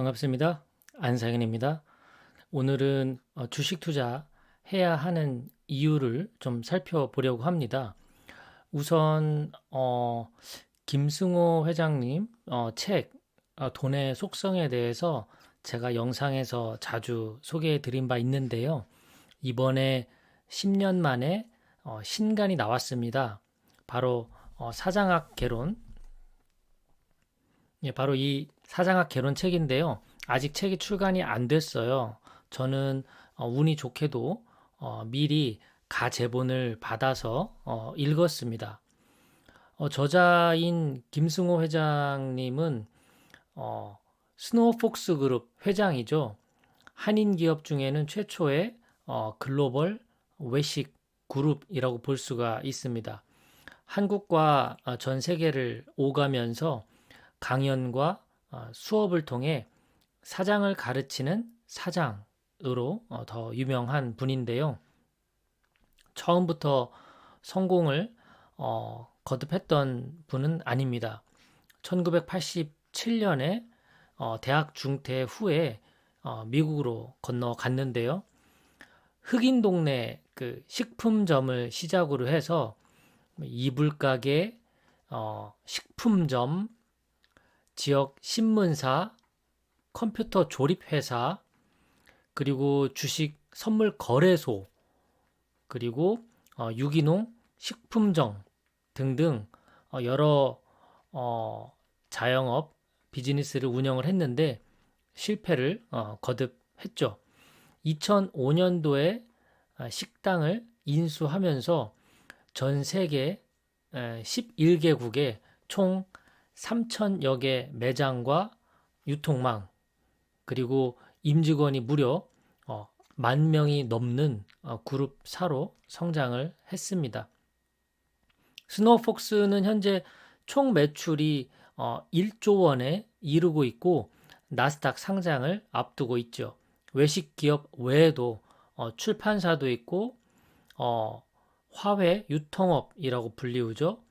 반갑습니다. 안상현입니다. 오늘은 어, 주식 투자 해야 하는 이유를 좀 살펴보려고 합니다. 우선 어, 김승호 회장님 어, 책 어, 돈의 속성에 대해서 제가 영상에서 자주 소개해 드린 바 있는데요. 이번에 10년 만에 어, 신간이 나왔습니다. 바로 어, 사장학 개론. 예, 바로 이 사장학 개론 책인데요. 아직 책이 출간이 안 됐어요. 저는 어, 운이 좋게도 어, 미리 가제본을 받아서 어, 읽었습니다. 어, 저자인 김승호 회장님은 어, 스노우폭스 그룹 회장이죠. 한인 기업 중에는 최초의 어, 글로벌 외식 그룹이라고 볼 수가 있습니다. 한국과 어, 전 세계를 오가면서 강연과 어, 수업을 통해 사장을 가르치는 사장으로 어, 더 유명한 분인데요. 처음부터 성공을 어, 거듭했던 분은 아닙니다. 1987년에 대학 중퇴 후에 미국으로 건너갔는데요. 흑인 동네 그 식품점을 시작으로 해서 이불 가게, 식품점, 지역 신문사, 컴퓨터 조립 회사, 그리고 주식 선물 거래소, 그리고 어, 유기농 식품정 등등 어, 여러 어, 자영업 비즈니스를 운영을 했는데 실패를 어, 거듭했죠. 2005년도에 아, 식당을 인수하면서 전 세계 11개국에 총 3천여 개 매장과 유통망 그리고 임직원이 무려 어, 만 명이 넘는 어, 그룹 사로 성장을 했습니다. 스노우폭스는 현재 총 매출이 어, 1조 원에 이르고 있고 나스닥 상장을 앞두고 있죠. 외식 기업 외에도 어, 출판사도 있고 어, 화훼 유통업이라고 불리우죠.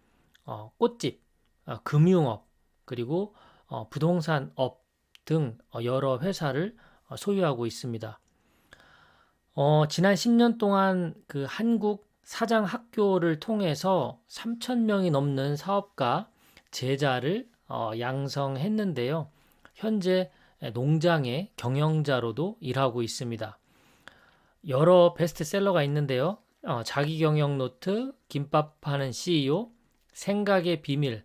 어, 꽃집, 어, 금융업, 그리고 어, 부동산 업 등 어, 여러 회사를 어, 소유하고 있습니다. 어, 지난 10년 동안 그 한국 사장 학교를 통해서 3천 명이 넘는 사업가 제자를 어, 양성했는데요. 현재 농장의 경영자로도 일하고 있습니다. 여러 베스트셀러가 있는데요. 어, 자기 경영 노트, 김밥 파는 CEO, 생각의 비밀,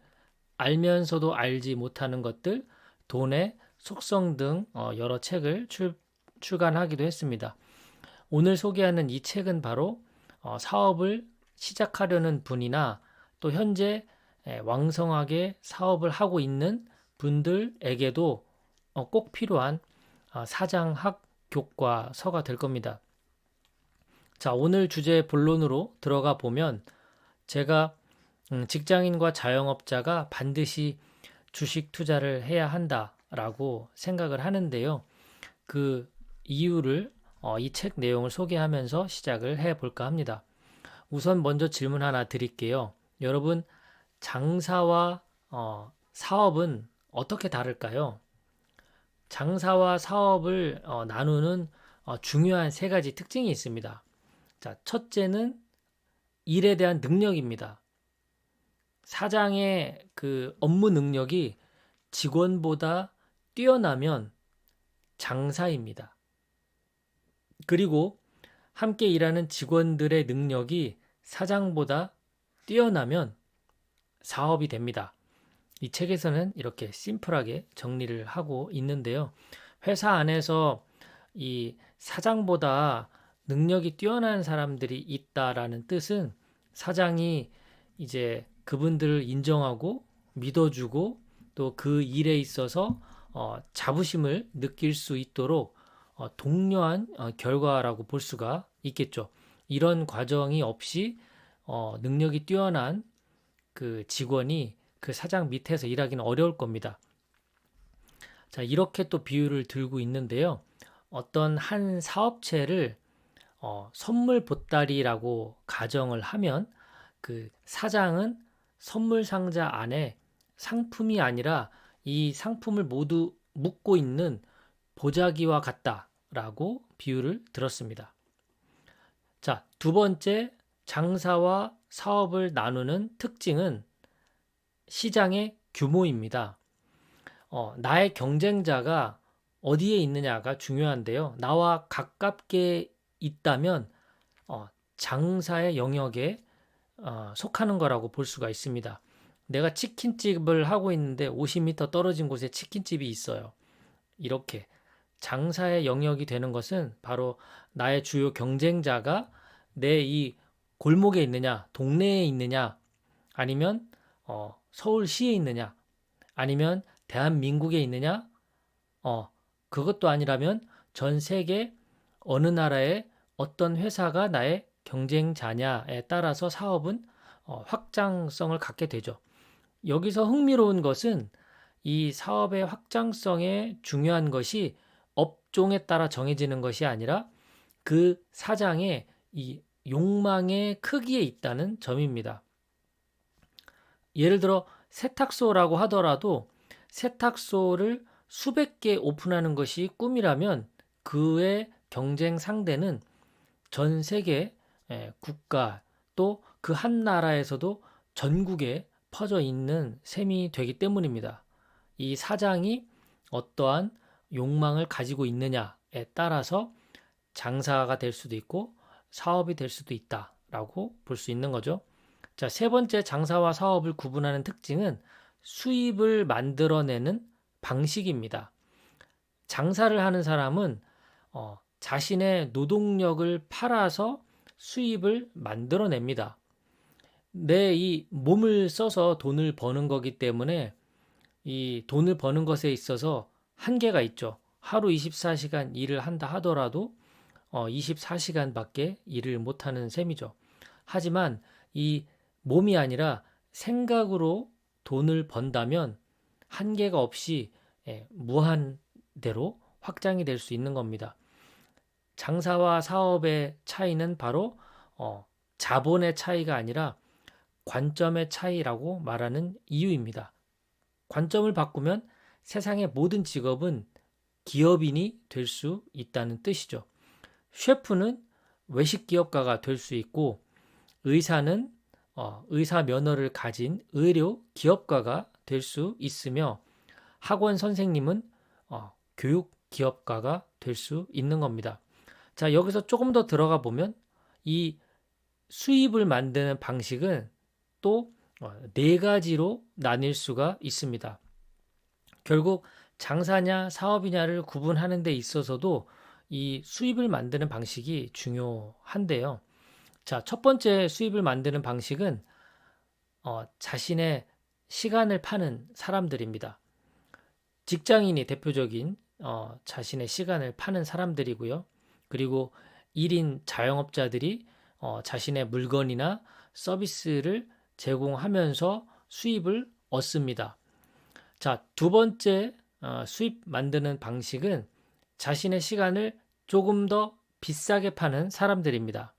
알면서도 알지 못하는 것들, 돈의 속성 등 어, 여러 책을 출, 출간하기도 했습니다. 오늘 소개하는 이 책은 바로 어, 사업을 시작하려는 분이나 또 현재 왕성하게 사업을 하고 있는 분들에게도 어, 꼭 필요한 사장학 교과서가 될 겁니다. 자, 오늘 주제 본론으로 들어가 보면 제가 음, 직장인과 자영업자가 반드시 주식 투자를 해야 한다라고 생각을 하는데요. 그 이유를 어, 이 책 내용을 소개하면서 시작을 해 볼까 합니다. 우선 먼저 질문 하나 드릴게요. 여러분, 장사와 어, 사업은 어떻게 다를까요? 장사와 사업을 어, 나누는 어, 중요한 세 가지 특징이 있습니다. 자, 첫째는 일에 대한 능력입니다. 사장의 그 업무 능력이 직원보다 뛰어나면 장사입니다. 그리고 함께 일하는 직원들의 능력이 사장보다 뛰어나면 사업이 됩니다. 이 책에서는 이렇게 심플하게 정리를 하고 있는데요. 회사 안에서 이 사장보다 능력이 뛰어난 사람들이 있다라는 뜻은 사장이 이제 그분들을 인정하고 믿어주고 또 그 일에 있어서 어, 자부심을 느낄 수 있도록 어, 독려한 어, 결과라고 볼 수가 있겠죠. 이런 과정이 없이 어, 능력이 뛰어난 그 직원이 그 사장 밑에서 일하기는 어려울 겁니다. 자, 이렇게 또 비유를 들고 있는데요. 어떤 한 사업체를 어, 선물 보따리라고 가정을 하면 그 사장은 선물 상자 안에 상품이 아니라 이 상품을 모두 묶고 있는 보자기와 같다라고 비유를 들었습니다. 자, 두 번째 장사와 사업을 나누는 특징은 시장의 규모입니다. 어, 나의 경쟁자가 어디에 있느냐가 중요한데요. 나와 가깝게 있다면 어, 장사의 영역에 어, 속하는 거라고 볼 수가 있습니다. 내가 치킨집을 하고 있는데 50m 떨어진 곳에 치킨집이 있어요. 이렇게 장사의 영역이 되는 것은 바로 나의 주요 경쟁자가 내 이 골목에 있느냐, 동네에 있느냐, 아니면 어, 서울시에 있느냐, 아니면 대한민국에 있느냐, 어, 그것도 아니라면 전 세계 어느 나라의 어떤 회사가 나의 경쟁자냐에 따라서 사업은 어, 확장성을 갖게 되죠. 여기서 흥미로운 것은 이 사업의 확장성에 중요한 것이 업종에 따라 정해지는 것이 아니라 그 사장의 이 욕망의 크기에 있다는 점입니다. 예를 들어 세탁소라고 하더라도 세탁소를 수백 개 오픈하는 것이 꿈이라면 그의 경쟁 상대는 전 세계 국가 또 그 한 나라에서도 전국에 퍼져 있는 셈이 되기 때문입니다. 이 사장이 어떠한 욕망을 가지고 있느냐에 따라서 장사가 될 수도 있고 사업이 될 수도 있다라고 볼 수 있는 거죠. 자, 세 번째 장사와 사업을 구분하는 특징은 수입을 만들어내는 방식입니다. 장사를 하는 사람은 어, 자신의 노동력을 팔아서 수입을 만들어냅니다. 내 이 몸을 써서 돈을 버는 거기 때문에 이 돈을 버는 것에 있어서 한계가 있죠. 하루 24시간 일을 한다 하더라도 어, 24시간밖에 일을 못하는 셈이죠. 하지만 이 몸이 아니라 생각으로 돈을 번다면 한계가 없이 예, 무한대로 확장이 될 수 있는 겁니다. 장사와 사업의 차이는 바로 어, 자본의 차이가 아니라 관점의 차이라고 말하는 이유입니다. 관점을 바꾸면 세상의 모든 직업은 기업인이 될 수 있다는 뜻이죠. 셰프는 외식 기업가가 될 수 있고 의사는 어, 의사 면허를 가진 의료 기업가가 될 수 있으며 학원 선생님은 어, 교육 기업가가 될 수 있는 겁니다. 자, 여기서 조금 더 들어가 보면 이 수입을 만드는 방식은 또 네 가지로 나뉠 수가 있습니다. 결국 장사냐 사업이냐를 구분하는 데 있어서도 이 수입을 만드는 방식이 중요한데요. 자, 첫 번째 수입을 만드는 방식은 어, 자신의 시간을 파는 사람들입니다. 직장인이 대표적인 어, 자신의 시간을 파는 사람들이고요. 그리고 1인 자영업자들이 어, 자신의 물건이나 서비스를 제공하면서 수입을 얻습니다. 자, 두 번째 어, 수입 만드는 방식은 자신의 시간을 조금 더 비싸게 파는 사람들입니다.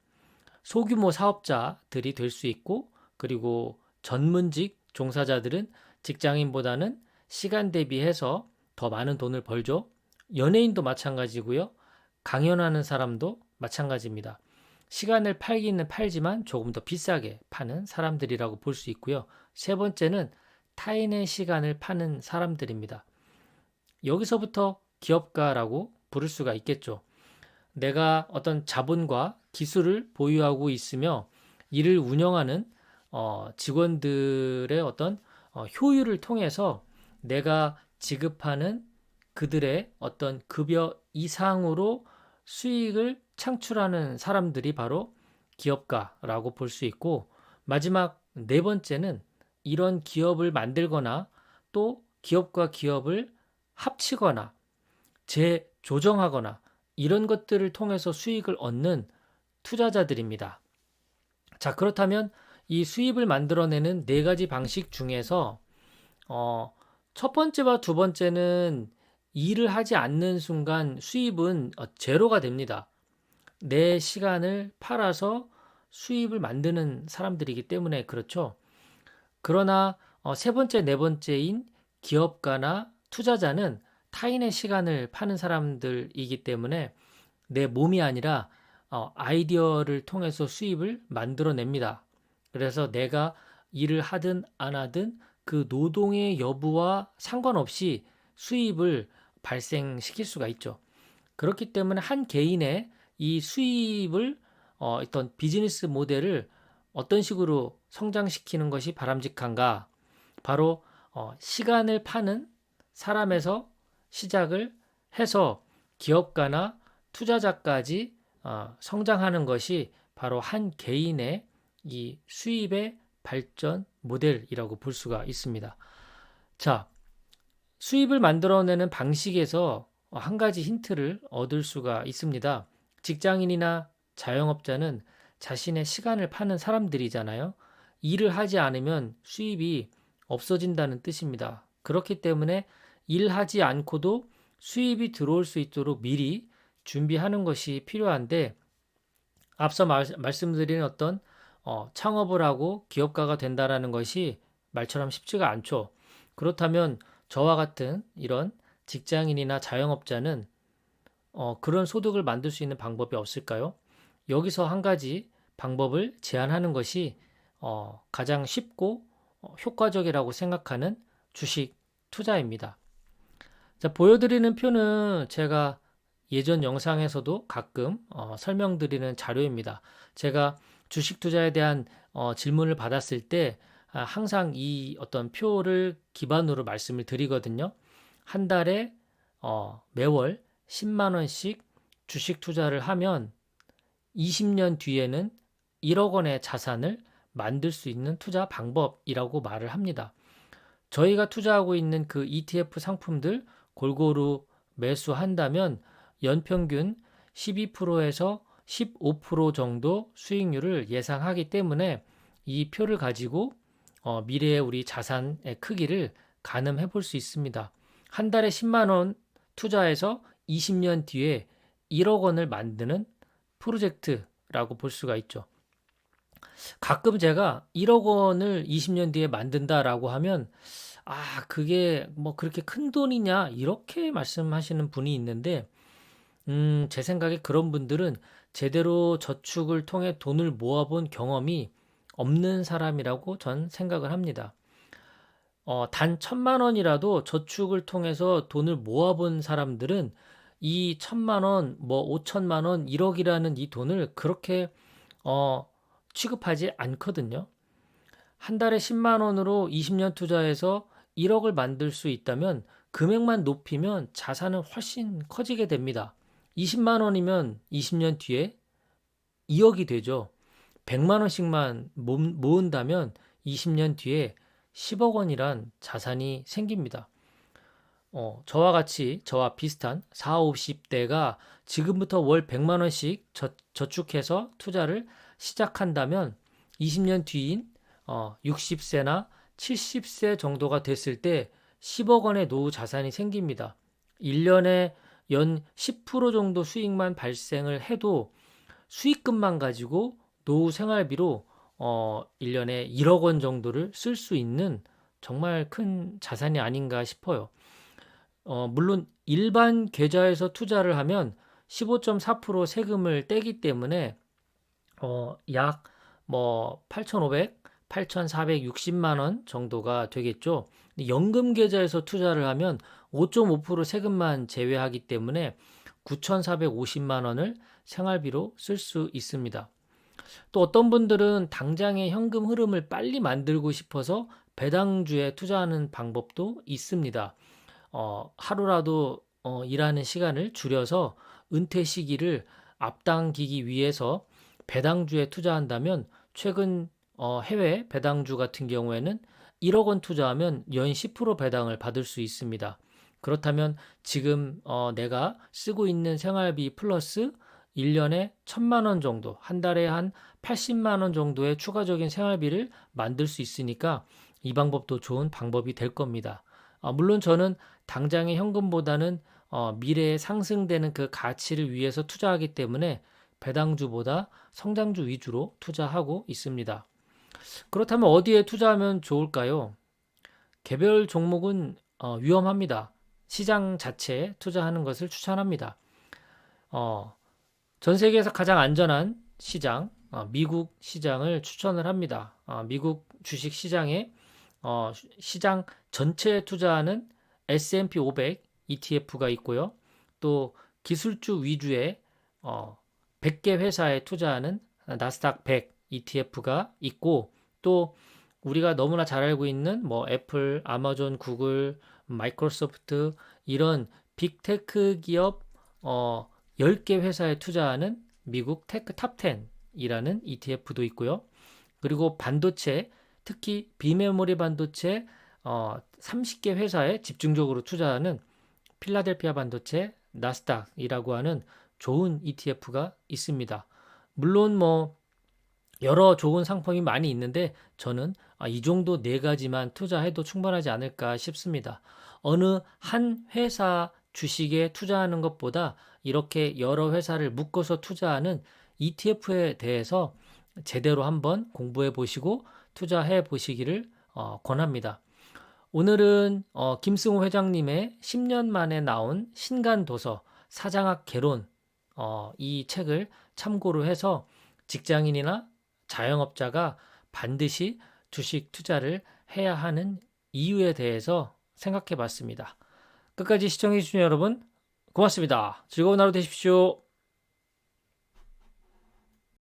소규모 사업자들이 될 수 있고 그리고 전문직 종사자들은 직장인보다는 시간 대비해서 더 많은 돈을 벌죠. 연예인도 마찬가지고요. 강연하는 사람도 마찬가지입니다. 시간을 팔기는 팔지만 조금 더 비싸게 파는 사람들이라고 볼 수 있고요. 세 번째는 타인의 시간을 파는 사람들입니다. 여기서부터 기업가라고 부를 수가 있겠죠. 내가 어떤 자본과 기술을 보유하고 있으며 이를 운영하는 어, 직원들의 어떤 어, 효율을 통해서 내가 지급하는 그들의 어떤 급여 이상으로 수익을 창출하는 사람들이 바로 기업가라고 볼 수 있고 마지막 네 번째는 이런 기업을 만들거나 또 기업과 기업을 합치거나 재조정하거나 이런 것들을 통해서 수익을 얻는 투자자들입니다. 자, 그렇다면 이 수입을 만들어내는 네 가지 방식 중에서 어, 첫 번째와 두 번째는 일을 하지 않는 순간 수입은 어, 제로가 됩니다. 내 시간을 팔아서 수입을 만드는 사람들이기 때문에 그렇죠. 그러나 어, 세 번째, 네 번째인 기업가나 투자자는 타인의 시간을 파는 사람들이기 때문에 내 몸이 아니라 어, 아이디어를 통해서 수입을 만들어냅니다. 그래서 내가 일을 하든 안 하든 그 노동의 여부와 상관없이 수입을 발생시킬 수가 있죠. 그렇기 때문에 한 개인의 이 수입을 어, 어떤 비즈니스 모델을 어떤 식으로 성장시키는 것이 바람직한가? 바로 어, 시간을 파는 사람에서 시작을 해서 기업가나 투자자까지 어, 성장하는 것이 바로 한 개인의 이 수입의 발전 모델이라고 볼 수가 있습니다. 자, 수입을 만들어내는 방식에서 한 가지 힌트를 얻을 수가 있습니다. 직장인이나 자영업자는 자신의 시간을 파는 사람들이잖아요. 일을 하지 않으면 수입이 없어진다는 뜻입니다. 그렇기 때문에 일하지 않고도 수입이 들어올 수 있도록 미리 준비하는 것이 필요한데 앞서 말, 말씀드린 어떤 어, 창업을 하고 기업가가 된다라는 것이 말처럼 쉽지가 않죠. 그렇다면 저와 같은 이런 직장인이나 자영업자는 어, 그런 소득을 만들 수 있는 방법이 없을까요? 여기서 한 가지 방법을 제안하는 것이 어, 가장 쉽고 어, 효과적이라고 생각하는 주식 투자입니다. 자, 보여드리는 표는 제가 예전 영상에서도 가끔 어, 설명드리는 자료입니다. 제가 주식 투자에 대한 어, 질문을 받았을 때 아, 항상 이 어떤 표를 기반으로 말씀을 드리거든요. 한 달에 어, 매월 10만 원씩 주식 투자를 하면 20년 뒤에는 1억 원의 자산을 만들 수 있는 투자 방법이라고 말을 합니다. 저희가 투자하고 있는 그 ETF 상품들 골고루 매수한다면 연평균 12%에서 15% 정도 수익률을 예상하기 때문에 이 표를 가지고 어, 미래의 우리 자산의 크기를 가늠해 볼 수 있습니다. 한 달에 10만 원 투자해서 20년 뒤에 1억 원을 만드는 프로젝트라고 볼 수가 있죠. 가끔 제가 1억 원을 20년 뒤에 만든다라고 하면 아, 그게 뭐 그렇게 큰 돈이냐 이렇게 말씀하시는 분이 있는데 음, 제 생각에 그런 분들은 제대로 저축을 통해 돈을 모아본 경험이 없는 사람이라고 전 생각을 합니다. 어, 단 천만 원이라도 저축을 통해서 돈을 모아본 사람들은 이 천만 원, 뭐 오천만 원, 1억이라는 이 돈을 그렇게 어, 취급하지 않거든요. 한 달에 10만 원으로 20년 투자해서 1억을 만들 수 있다면 금액만 높이면 자산은 훨씬 커지게 됩니다. 20만 원이면 20년 뒤에 2억이 되죠. 100만 원씩만 모은다면 20년 뒤에 10억 원이란 자산이 생깁니다. 어, 저와 같이 저와 비슷한 40, 50대가 지금부터 월 100만 원씩 저, 저축해서 투자를 시작한다면 20년 뒤인 어, 60세나 70세 정도가 됐을 때 10억 원의 노후 자산이 생깁니다. 1년에 연 10% 정도 수익만 발생을 해도 수익금만 가지고 노후 생활비로 어 1년에 1억 원 정도를 쓸 수 있는 정말 큰 자산이 아닌가 싶어요. 어 물론 일반 계좌에서 투자를 하면 15.4% 세금을 떼기 때문에 어 약 뭐 8,500, 8,460만 원 정도가 되겠죠. 연금 계좌에서 투자를 하면 5.5% 세금만 제외하기 때문에 9,450만 원을 생활비로 쓸 수 있습니다. 또 어떤 분들은 당장의 현금 흐름을 빨리 만들고 싶어서 배당주에 투자하는 방법도 있습니다. 어, 하루라도 어, 일하는 시간을 줄여서 은퇴 시기를 앞당기기 위해서 배당주에 투자한다면 최근 어, 해외 배당주 같은 경우에는 1억 원 투자하면 연 10% 배당을 받을 수 있습니다. 그렇다면 지금 어, 내가 쓰고 있는 생활비 플러스 1년에 1000만 원 정도, 한 달에 한 80만 원 정도의 추가적인 생활비를 만들 수 있으니까 이 방법도 좋은 방법이 될 겁니다. 어, 물론 저는 당장의 현금보다는 어, 미래에 상승되는 그 가치를 위해서 투자하기 때문에 배당주보다 성장주 위주로 투자하고 있습니다. 그렇다면 어디에 투자하면 좋을까요? 개별 종목은 어, 위험합니다. 시장 자체에 투자하는 것을 추천합니다. 어, 전 세계에서 가장 안전한 시장, 어, 미국 시장을 추천을 합니다. 어, 미국 주식 시장에 어, 시장 전체에 투자하는 S&P 500 ETF가 있고요. 또 기술주 위주의 어, 100개 회사에 투자하는 나스닥 100 ETF가 있고 또 우리가 너무나 잘 알고 있는 뭐 애플, 아마존, 구글, 마이크로소프트 이런 빅테크 기업 어 10개 회사에 투자하는 미국 테크 탑 10이라는 ETF도 있고요. 그리고 반도체, 특히 비메모리 반도체 어 30개 회사에 집중적으로 투자하는 필라델피아 반도체 나스닥이라고 하는 좋은 ETF가 있습니다. 물론 뭐 여러 좋은 상품이 많이 있는데 저는 아, 이 정도 네 가지만 투자해도 충분하지 않을까 싶습니다. 어느 한 회사 주식에 투자하는 것보다 이렇게 여러 회사를 묶어서 투자하는 ETF에 대해서 제대로 한번 공부해 보시고 투자해 보시기를 어, 권합니다. 오늘은 어, 김승호 회장님의 10년 만에 나온 신간 도서 사장학 개론 어, 이 책을 참고로 해서 직장인이나 자영업자가 반드시 주식 투자를 해야 하는 이유에 대해서 생각해 봤습니다. 끝까지 시청해 주신 여러분 고맙습니다. 즐거운 하루 되십시오.